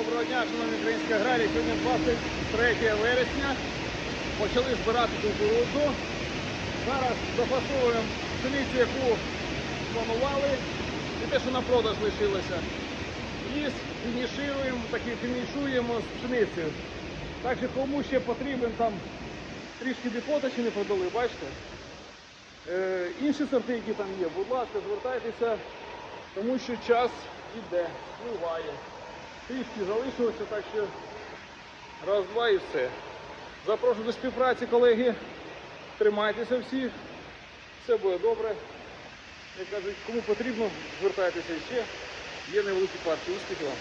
Доброго дня, шановні українські аграрії. Сьогодні 23 вересня. Почали збирати кукурудзу. Зараз дофасовуємо пшеницю, яку планували, і те, що на продаж лишилося. І фінішуємо, таки фінішуємо з пшеницею. Так що кому ще потрібен там трішки дефота ще не продали, бачите? Е, інші сорти, які там є, будь ласка, звертайтеся, тому що час іде, впливає. Трішки залишилося, так що раз, два і все. Запрошую до співпраці, колеги. Тримайтеся всі, все буде добре. Як кажуть, кому потрібно, звертайтеся ще. Є невеликі партії. Успіхів вам!